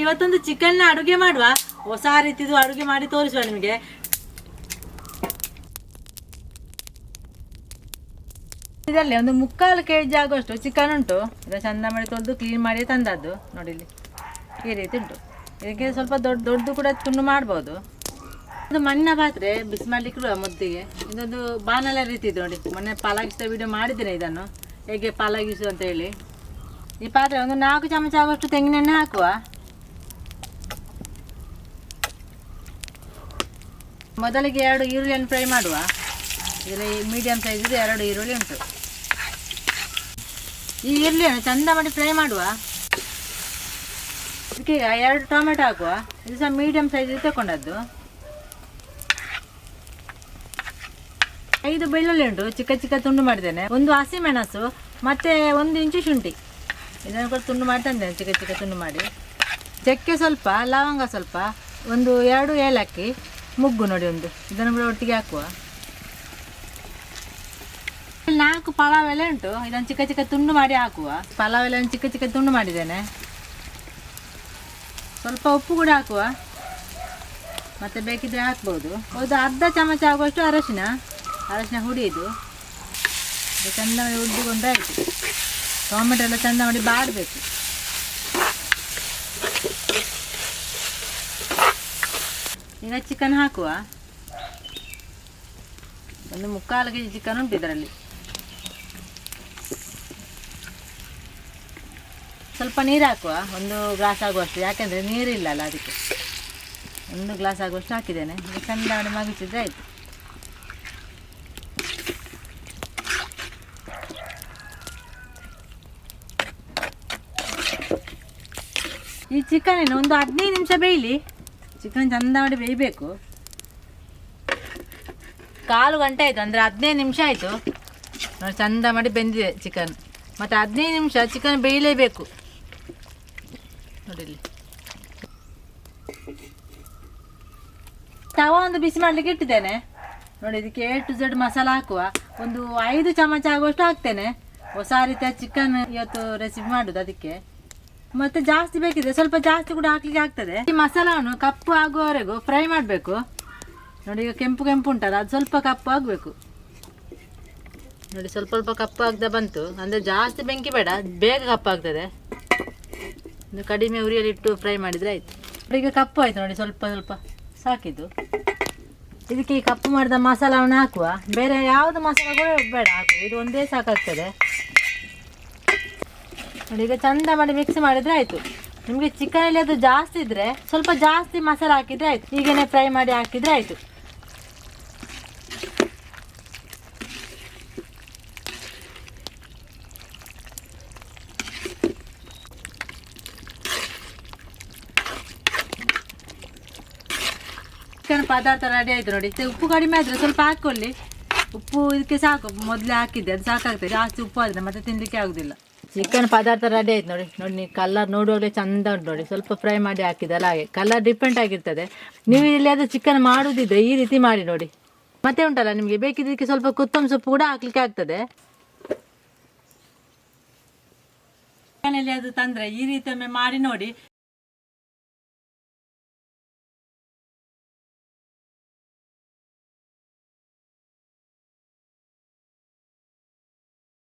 ಇವತ್ತೊಂದು ಚಿಕನ್ನ ಅಡುಗೆ ಮಾಡುವ? ಹೊಸ ರೀತಿದು ಅಡುಗೆ ಮಾಡಿ ತೋರಿಸುವ ನಿಮಗೆ. ಇದರಲ್ಲಿ ಒಂದು ಮುಕ್ಕಾಲು ಕೆ ಜಿ ಆಗುವಷ್ಟು ಚಿಕನ್ ಉಂಟು. ಇದು ಚಂದ ಮಾಡಿ ತೊಳೆದು ಕ್ಲೀನ್ ಮಾಡಿ ತಂದದ್ದು. ನೋಡಿ ಈ ರೀತಿ ಉಂಟು. ಇದಕ್ಕೆ ಸ್ವಲ್ಪ ದೊಡ್ಡ, ದೊಡ್ಡದು ಕೂಡ ತುಂಡು ಮಾಡ್ಬೋದು. ಇದು ಮಣ್ಣಿನ ಪಾತ್ರೆ ಬಿಸಿ ಮಾಡ್ಲಿಕ್ಕೆ ಮೊದಲಿಗೆ ಇದೊಂದು ಬಾನಲ ರೀತಿ ಇದು ನೋಡಿ. ಮೊನ್ನೆ ಪಲಾಗಿಸಿದ ವಿಡಿಯೋ ಮಾಡಿದ್ದೇನೆ ಇದನ್ನು. ಹೇಗೆ ಪಾಲಾಗಿಸು ಅಂತ ಹೇಳಿ. ಈ ಪಾತ್ರೆ ಒಂದು ನಾಲ್ಕು ಚಮಚ ಆಗುವಷ್ಟು ತೆಂಗಿನೆಣ್ಣೆ ಹಾಕುವ. ಮೊದಲಿಗೆ ಎರಡು ಈರುಳ್ಳಿಯನ್ನು ಫ್ರೈ ಮಾಡುವ. ಇದರಲ್ಲಿ ಮೀಡಿಯಂ ಸೈಜ್ ಎರಡು ಈರುಳ್ಳಿ ಉಂಟು. ಈ ಈರುಳ್ಳಿಯನ್ನು ಚಂದ ಮಾಡಿ ಫ್ರೈ ಮಾಡುವ. ಅದಕ್ಕೆ ಎರಡು ಟೊಮೆಟೊ ಹಾಕುವ. ಇದು ಸಹ ಮೀಡಿಯಂ ಸೈಜ್ ತಗೊಂಡದ್ದು ಐದು ಬೆಳ್ಳುಳ್ಳಿ ಉಂಟು. ಚಿಕ್ಕ ಚಿಕ್ಕ ತುಂಡು ಮಾಡಿದ್ದೇನೆ. ಒಂದು ಹಸಿಮೆಣಸು ಮತ್ತೆ ಒಂದು ಇಂಚು ಶುಂಠಿ. ಇದನ್ನು ಕೂಡ ತುಂಡು ಮಾಡಿ ತಂದೇನೆ ಚಿಕ್ಕ ಚಿಕ್ಕ ತುಂಡು ಮಾಡಿ. ಚಕ್ಕೆ ಸ್ವಲ್ಪ, ಲವಂಗ ಸ್ವಲ್ಪ, ಒಂದು ಎರಡು ಏಲಕ್ಕಿ ಮುಗ್ಗು ನೋಡಿ ಒಂದು. ಇದನ್ನು ಕೂಡ ಒಟ್ಟಿಗೆ ಹಾಕುವ. ನಾಲ್ಕು ಪಲಾವ್ ಎಲೆ ಉಂಟು. ಇದನ್ನು ಚಿಕ್ಕ ಚಿಕ್ಕ ತುಂಡು ಮಾಡಿ ಹಾಕುವ. ಪಲಾವ್ ಎಲೆಯನ್ನು ಚಿಕ್ಕ ಚಿಕ್ಕ ತುಂಡು ಮಾಡಿದ್ದೇನೆ. ಸ್ವಲ್ಪ ಉಪ್ಪು ಕೂಡ ಹಾಕುವ. ಮತ್ತೆ ಬೇಕಿದ್ರೆ ಹಾಕ್ಬೋದು. ಒಂದು ಅರ್ಧ ಚಮಚ ಆಗುವಷ್ಟು ಅರಶಿನ. ಅರಶಿನ ಹುಡಿಯುದು ಚಂದ ಮಾಡಿ ಹುಡ್ದುಕೊಂಡ್ರೆ ಆಯಿತು. ಟೊಮೆಟೊ ಎಲ್ಲ ಚಂದ ಮಾಡಿ ಬಾಡಬೇಕು. ಈಗ ಚಿಕನ್ ಹಾಕುವ? ಒಂದು ಮುಕ್ಕಾಲು ಕೆ ಜಿ ಚಿಕನ್ ಉಂಟು ಇದರಲ್ಲಿ. ಸ್ವಲ್ಪ ನೀರು ಹಾಕುವ? ಒಂದು ಗ್ಲಾಸ್ ಆಗುವಷ್ಟು. ಯಾಕೆಂದರೆ ನೀರಿಲ್ಲ ಅಲ್ಲ ಅದಕ್ಕೆ. ಒಂದು ಗ್ಲಾಸ್ ಆಗುವಷ್ಟು ಹಾಕಿದ್ದೇನೆ. ಚಂದ ಮಗಿಸಿದ್ರೆ ಆಯಿತು. ಈ ಚಿಕನ್ ಒಂದು ಹದಿನೈದು ನಿಮಿಷ ಬೇಯಲಿ. ಚಿಕನ್ ಚಂದ ಮಾಡಿ ಬೇಯಬೇಕು. ಕಾಲು ಗಂಟೆ ಆಯಿತು, ಅಂದರೆ ಹದಿನೈದು ನಿಮಿಷ ಆಯಿತು. ನೋಡಿ, ಚಂದ ಮಾಡಿ ಬೆಂದಿದೆ ಚಿಕನ್. ಮತ್ತು ಹದಿನೈದು ನಿಮಿಷ ಚಿಕನ್ ಬೇಯಲೇಬೇಕು. ನೋಡಿ ತವ ಒಂದು ಬಿಸಿ ಮಾಡಲಿಕ್ಕೆ ಇಟ್ಟಿದ್ದೇನೆ. ನೋಡಿ ಇದಕ್ಕೆ ಎ ಟು ಝಡ್ ಮಸಾಲ ಹಾಕುವ. ಒಂದು ಐದು ಚಮಚ ಆಗುವಷ್ಟು ಹಾಕ್ತೇನೆ. ಹೊಸ ರೀತಿಯ ಚಿಕನ್ ಇವತ್ತು ರೆಸಿಪಿ ಮಾಡುದು, ಅದಕ್ಕೆ. ಮತ್ತೆ ಜಾಸ್ತಿ ಬೇಕಿದೆ ಸ್ವಲ್ಪ ಜಾಸ್ತಿ ಕೂಡ ಹಾಕ್ಲಿಕ್ಕೆ ಆಗ್ತದೆ. ಈ ಮಸಾಲವನ್ನು ಕಪ್ಪು ಆಗುವವರೆಗೂ ಫ್ರೈ ಮಾಡಬೇಕು. ನೋಡಿ, ಈಗ ಕೆಂಪು ಕೆಂಪು ಉಂಟಲ್ಲ, ಅದು ಸ್ವಲ್ಪ ಕಪ್ಪು ಆಗಬೇಕು. ನೋಡಿ, ಸ್ವಲ್ಪ ಸ್ವಲ್ಪ ಕಪ್ಪು ಆಗ್ತಾ ಬಂತು. ಅಂದರೆ ಜಾಸ್ತಿ ಬೆಂಕಿ ಬೇಡ, ಬೇಗ ಕಪ್ಪು ಆಗ್ತದೆ. ಇದು ಕಡಿಮೆ ಉರಿಯಲ್ಲಿ ಫ್ರೈ ಮಾಡಿದರೆ ಆಯಿತು. ಈಗ ಕಪ್ಪು ಆಯಿತು ನೋಡಿ, ಸ್ವಲ್ಪ ಸ್ವಲ್ಪ ಸಾಕಿದ್ದು. ಇದಕ್ಕೆ ಈ ಕಪ್ಪು ಮಾಡಿದ ಮಸಾಲವನ್ನು ಹಾಕುವ. ಬೇರೆ ಯಾವುದು ಮಸಾಲ ಕೂಡ ಬೇಡ, ಹಾಕು. ಇದು ಒಂದೇ ಸಾಕಾಗ್ತದೆ. ನೋಡಿ, ಈಗ ಚಂದ ಮಾಡಿ ಮಿಕ್ಸ್ ಮಾಡಿದ್ರೆ ಆಯಿತು. ನಿಮಗೆ ಚಿಕನಲ್ಲಿ ಅದು ಜಾಸ್ತಿ ಇದ್ರೆ, ಸ್ವಲ್ಪ ಜಾಸ್ತಿ ಮಸಾಲ ಹಾಕಿದ್ರೆ ಆಯ್ತು. ಈಗೇನೆ ಫ್ರೈ ಮಾಡಿ ಹಾಕಿದ್ರೆ ಆಯ್ತು. ಚಿಕನ್ ಪದಾರ್ಥ ರೆಡಿ ಆಯ್ತು ನೋಡಿ. ಉಪ್ಪು ಕಡಿಮೆ ಆದ್ರೆ ಸ್ವಲ್ಪ ಹಾಕೊಳ್ಳಿ. ಉಪ್ಪು ಇದಕ್ಕೆ ಸಾಕು. ಮೊದಲೇ ಹಾಕಿದ್ದೆ, ಅದು ಸಾಕಾಗ್ತದೆ ಜಾಸ್ತಿ ಉಪ್ಪು ಆದರೆ ಮತ್ತೆ ತಿನ್ಲಿಕ್ಕೆ ಆಗುದಿಲ್ಲ. ಚಿಕನ್ ಪದಾರ್ಥ ರೆಡಿ ಆಯ್ತು ನೋಡಿ. ನೋಡಿ ನೀವು ಕಲರ್ ನೋಡುವಾಗಲೇ ಚಂದ ಉಂಟು ನೋಡಿ. ಸ್ವಲ್ಪ ಫ್ರೈ ಮಾಡಿ ಹಾಕಿದ್ದಲ್ಲ ಹಾಗೆ. ಕಲರ್ ಡಿಫ್ರೆಂಟ್ ಆಗಿರ್ತದೆ. ನೀವು ಇಲ್ಲಿ ಅದು ಚಿಕನ್ ಮಾಡುದಿದ್ರೆ ಈ ರೀತಿ ಮಾಡಿ ನೋಡಿ. ಮತ್ತೆ ಉಂಟಲ್ಲ, ನಿಮಗೆ ಬೇಕಿದ್ದಕ್ಕೆ ಸ್ವಲ್ಪ ಕೊತ್ತಂಬರಿ ಸೊಪ್ಪು ಕೂಡ ಹಾಕ್ಲಿಕ್ಕೆ ಆಗ್ತದೆ. ಮನೆಯಲ್ಲಿ ಅದು ತಂದ್ರೆ ಈ ರೀತಿ ಮಾಡಿ ನೋಡಿ.